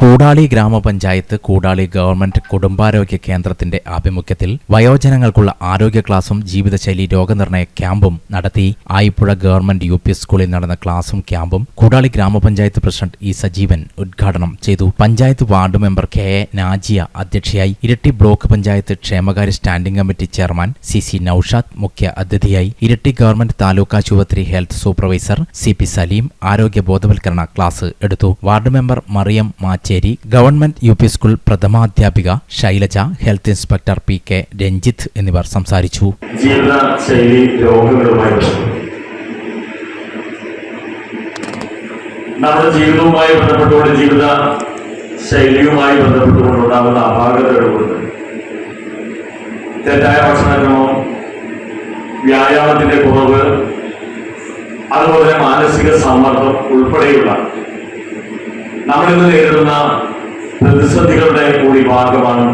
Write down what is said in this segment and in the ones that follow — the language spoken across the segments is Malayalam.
കൂടാളി ഗ്രാമപഞ്ചായത്ത് കൂടാളി ഗവൺമെന്റ് കുടുംബാരോഗ്യ കേന്ദ്രത്തിന്റെ ആഭിമുഖ്യത്തിൽ വയോജനങ്ങൾക്കുള്ള ആരോഗ്യ ക്ലാസും ജീവിതശൈലി രോഗനിർണയ ക്യാമ്പും നടത്തി ആയിപ്പുഴ ഗവൺമെന്റ് യു സ്കൂളിൽ നടന്ന ക്ലാസും ക്യാമ്പും കൂടാളി ഗ്രാമപഞ്ചായത്ത് പ്രസിഡന്റ് ഇ സജീവൻ ഉദ്ഘാടനം ചെയ്തു. Panchayat ward member K A Najiya അധ്യക്ഷയായി ഇരട്ടി ബ്ലോക്ക് പഞ്ചായത്ത് ക്ഷേമകാര്യ standing committee chairman C C Noushad മുഖ്യ അതിഥിയായി ഇരട്ടി ഗവൺമെന്റ് താലൂക്ക് ആശുപത്രി health supervisor C P Saleem ആരോഗ്യ ബോധവൽക്കരണ ക്ലാസ് എടുത്തു. Ward member Mariyam Macheri government U P school പ്രഥമാധ്യാപിക Shailaja health inspector P K Ranjith എന്നിവർ സംസാരിച്ചു. ജീവിതശൈലി രോഗങ്ങളുമായി നമ്മുടെ ജീവിതവുമായി ബന്ധപ്പെട്ടുകൊണ്ട് ജീവിത ശൈലിയുമായി ബന്ധപ്പെട്ടുകൊണ്ടുണ്ടാകുന്ന അപാകതകളുണ്ട്. തെറ്റായ ഭക്ഷണക്രമം വ്യായാമത്തിന്റെ കുറവ് അതുപോലെ മാനസിക സമ്മർദ്ദം ഉൾപ്പെടെയുള്ള നമ്മളിന്ന് നേരിടുന്ന പ്രതിസന്ധികളുടെ കൂടി ഭാഗമാണ്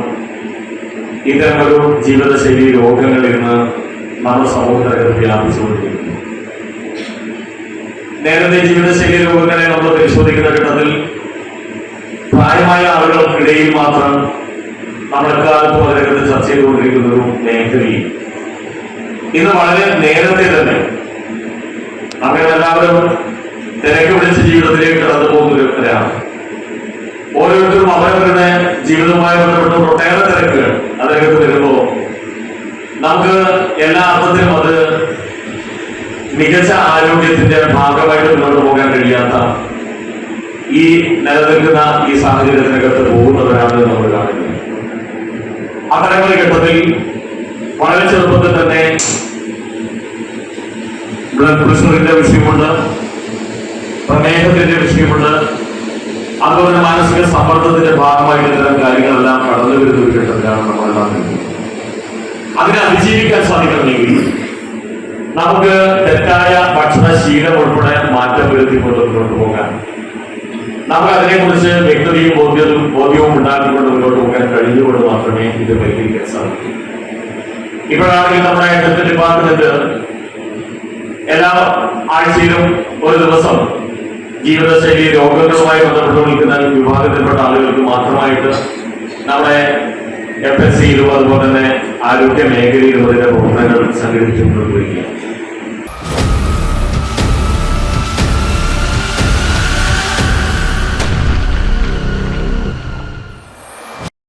ഇത്തരമൊരു ജീവിതശൈലി രോഗങ്ങൾ ഇന്ന് നമ്മുടെ സമൂഹത്തിനകത്ത് വ്യാപിച്ചുകൊണ്ടിരിക്കുന്നു നേരത്തെ ജീവിതശൈലി രോഗങ്ങളെ നമ്മൾ പരിശോധിക്കുന്ന ഘട്ടത്തിൽ പ്രായമായ ആളുകൾക്കിടയിൽ മാത്രം നമ്മൾ എക്കാലത്തും അതിനകത്ത് ചർച്ച ചെയ്തുകൊണ്ടിരിക്കുന്ന ഒരു മേഖലയിൽ. ഇന്ന് വളരെ നേരത്തെ തന്നെ നമ്മളെല്ലാവരും തിരക്ക് പിടിച്ച ജീവിതത്തിലേക്ക് കടന്നു പോകുന്നവരാണ് ഓരോരുത്തരും അവരവരുടെ ജീവിതവുമായി ബന്ധപ്പെട്ട ഒട്ടേറെ തിരക്കുകൾ അദ്ദേഹത്തിന് വരുമ്പോ നമുക്ക് എല്ലാ അർത്ഥത്തിലും അത് മികച്ച ആരോഗ്യത്തിന്റെ ഭാഗമായിട്ട് മുന്നോട്ട് പോകാൻ കഴിയാത്ത ഈ നിലനിൽക്കുന്ന ഈ സാഹചര്യത്തിനകത്ത് പോകുന്നവരാണ് നമ്മൾ കാണുന്നത്. അത്തരമൊരു ഘട്ടത്തിൽ വളരെ ചെറുപ്പത്തിൽ തന്നെ ബ്ലഡ് പ്രഷറിന്റെ വിഷയമുണ്ട് പ്രമേഹത്തിന്റെ വിഷയമുണ്ട് അതുപോലെ മാനസിക സമ്മർദ്ദത്തിന്റെ ഭാഗമായിട്ട് ഇത്തരം കാര്യങ്ങളെല്ലാം കടന്നു വരുന്ന ഒരു ഘട്ടത്തിലാണ് നമ്മളെല്ലാം. അതിനെ അതിജീവിക്കാൻ സാധിക്കണമെങ്കിൽ നമുക്ക് തെറ്റായ ഭക്ഷണശീലം ഉൾപ്പെടെ മാറ്റം വരുത്തിക്കൊണ്ട് മുന്നോട്ട് പോകാൻ നമുക്ക് അതിനെക്കുറിച്ച് വ്യക്തതയും ബോധ്യവും ബോധ്യവും ഉണ്ടാക്കിക്കൊണ്ട് മുന്നോട്ട് പോകാൻ കഴിഞ്ഞുകൊണ്ട് മാത്രമേ ഇത് പരിഹരിക്കാൻ സാധിക്കൂ ഇപ്പോഴാണെങ്കിൽ നമ്മുടെ ഹെൽത്ത് ഡിപ്പാർട്ട്മെന്റ് എല്ലാ ആഴ്ചയിലും ഒരു ദിവസം ജീവിതശൈലി രോഗങ്ങളുമായി ബന്ധപ്പെട്ട് നിൽക്കുന്ന വിഭാഗത്തിൽപ്പെട്ട ആളുകൾക്ക് മാത്രമായിട്ട് നമ്മുടെ എഫ് എസ് സിയിലും അതുപോലെ തന്നെ ആരോഗ്യ മേഖലയിലും അതിന്റെ പ്രവർത്തനങ്ങൾ സംഘടിപ്പിച്ചുകൊണ്ടിരിക്കുകയാണ്